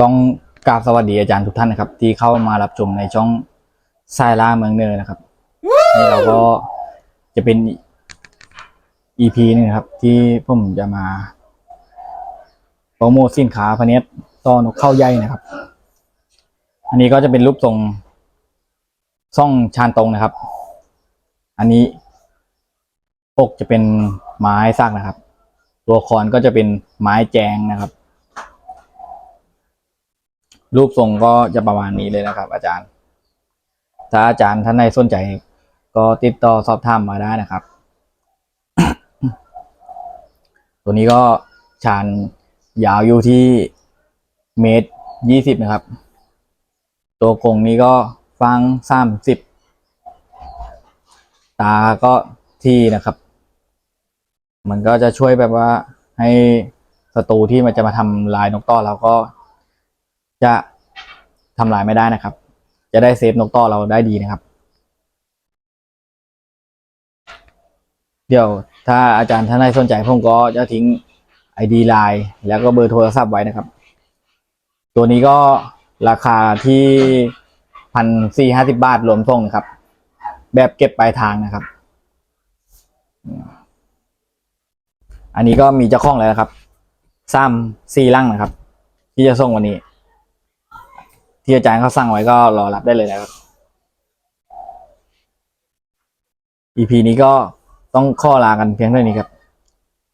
ต้องกราบสวัสดีอาจารย์ทุกท่านนะครับ ที่เข้ามารับชมในช่องสายล่าเมืองเนอร์นะครับนี่เราก็จะเป็น EP นึงนะครับ ที่ผมจะมาโปรโมทสินค้าพเนียดต้อนกเข้าใยนะครับ อันนี้ก็จะเป็นรูปทรงซ่องชานตรงนะครับ อันนี้ปกจะเป็นไม้ซากนะครับ ตัวคอนก็จะเป็นไม้แจงนะครับ รูปทรงก็จะประมาณนี้เลยนะครับ อาจารย์ ถ้าอาจารย์ท่านใดสนใจ ก็ติดต่อสอบถามมาได้นะครับ ตัวนี้ก็ชานยาวอยู่ที่เมตรยี่สิบนะครับ ตัวกรงนี้ก็ฟังสามสิบตาก็ที่นะครับ มันก็จะช่วยแบบว่าให้ศัตรูที่มันจะมาทำลายนกต่อเราก็ จะทำลายไม่ได้นะครับ จะได้เซฟนกต่อเราได้ดีนะครับ เดี๋ยวถ้าอาจารย์ท่านใดสนใจผมก็จะทิ้ง ID ไลน์แล้วก็เบอร์โทรศัพท์ไว้นะครับ ตัวนี้ก็ราคาที่พันสี่ห้าสิบบาทรวมส่งนะครับ แบบเก็บปลายทางนะครับ อันนี้ก็มีเจ้าของแล้วนะครับซ้ำสี่ลังนะครับ ที่จะส่งวันนี้ ที่อาจารย์เขาสั่งไว้ก็รอรับได้เลยนะครับ EP นี้ก็ต้องข้อลากันเพียงเท่านี้ครับ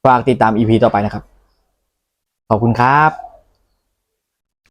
ฝากติดตาม EP ต่อไปนะครับ ขอบคุณครับ